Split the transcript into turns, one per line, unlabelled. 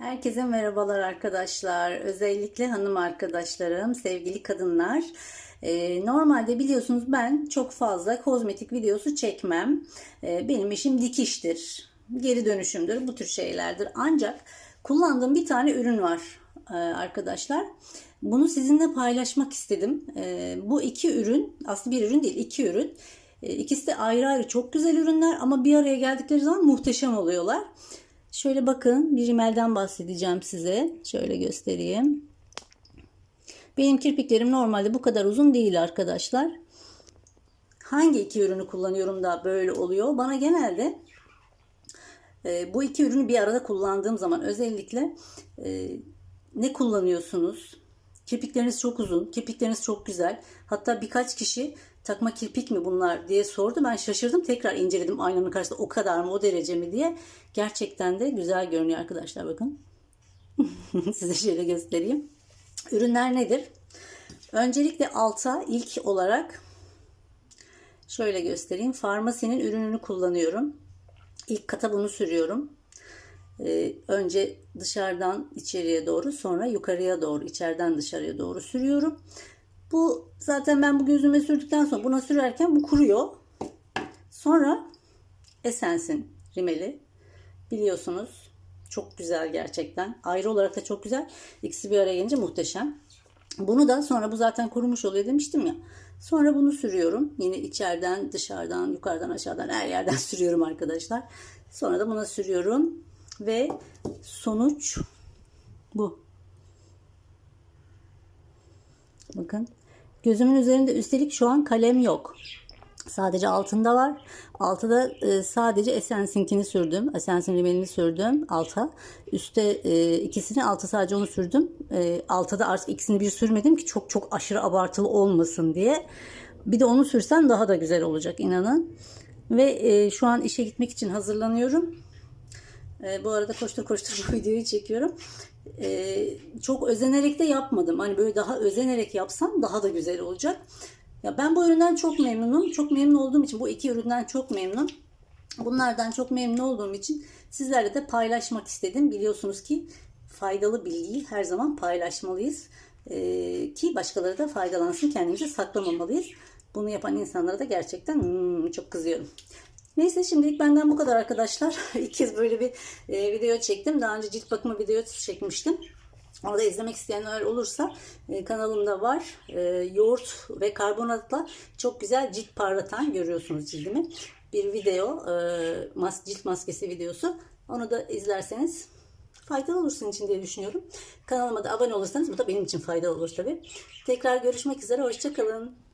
Herkese merhabalar arkadaşlar. Özellikle hanım arkadaşlarım, sevgili kadınlar. Ee, normalde biliyorsunuz ben çok fazla kozmetik videosu çekmem. Ee, benim işim dikiştir, geri dönüşümdür, bu tür şeylerdir. Ancak kullandığım bir tane ürün var e, arkadaşlar. Bunu sizinle paylaşmak istedim. Ee, bu iki ürün, aslında bir ürün değil, iki ürün. Ee, İkisi de ayrı ayrı çok güzel ürünler ama bir araya geldikleri zaman muhteşem oluyorlar. Şöyle bakın bir rimelden bahsedeceğim size. Şöyle göstereyim. Benim kirpiklerim normalde bu kadar uzun değil arkadaşlar. Hangi iki ürünü kullanıyorum da böyle oluyor? Bana genelde e, bu iki ürünü bir arada kullandığım zaman özellikle e, ne kullanıyorsunuz? Kirpikleriniz çok uzun, kirpikleriniz çok güzel. Hatta birkaç kişi takma kirpik mi bunlar diye sordu. Ben şaşırdım. Tekrar inceledim aynanın karşısında o kadar mı o derece mi diye. Gerçekten de güzel görünüyor arkadaşlar bakın. Size şöyle göstereyim. Ürünler nedir? Öncelikle alta ilk olarak şöyle göstereyim. Farmasinin ürününü kullanıyorum. İlk kata bunu sürüyorum. Ee, önce dışarıdan içeriye doğru sonra yukarıya doğru içeriden dışarıya doğru sürüyorum. Bu zaten ben bu gözüme sürdükten sonra buna sürerken bu kuruyor. Sonra Essence'in rimeli biliyorsunuz çok güzel gerçekten. Ayrı olarak da çok güzel. İkisi bir araya gelince muhteşem. Bunu da sonra bu zaten kurumuş oluyor demiştim ya. Sonra bunu sürüyorum. Yine içeriden, dışarıdan, yukarıdan, aşağıdan her yerden sürüyorum arkadaşlar. Sonra da buna sürüyorum. Ve sonuç bu. Bakın. Gözümün üzerinde üstelik şu an kalem yok. Sadece altında var. Altıda e, sadece Essence'inkini sürdüm. Essence'in rimelini sürdüm alta. Üste e, ikisini alta sadece onu sürdüm. E, alta da artık ikisini bir sürmedim ki çok çok aşırı abartılı olmasın diye. Bir de onu sürsem daha da güzel olacak inanın. Ve e, şu an işe gitmek için hazırlanıyorum. E, bu arada koştur koştur bu videoyu çekiyorum. E, çok özenerek de yapmadım. Hani böyle daha özenerek yapsam daha da güzel olacak. Ya ben bu üründen çok memnunum. Çok memnun olduğum için bu iki üründen çok memnun. Bunlardan çok memnun olduğum için sizlerle de paylaşmak istedim. Biliyorsunuz ki faydalı bilgiyi her zaman paylaşmalıyız. Ee, ki başkaları da faydalansın kendimize saklamamalıyız. Bunu yapan insanlara da gerçekten hmm, çok kızıyorum. Neyse şimdilik benden bu kadar arkadaşlar. İlk kez böyle bir e, video çektim. Daha önce cilt bakımı videosu çekmiştim. Orada izlemek isteyenler olursa e, kanalımda var. E, yoğurt ve karbonatla çok güzel cilt parlatan görüyorsunuz cildimi. Bir video, e, mas cilt maskesi videosu. Onu da izlerseniz faydalı olur sizin için diye düşünüyorum. Kanalıma da abone olursanız bu da benim için faydalı olur tabii. Tekrar görüşmek üzere. Hoşçakalın.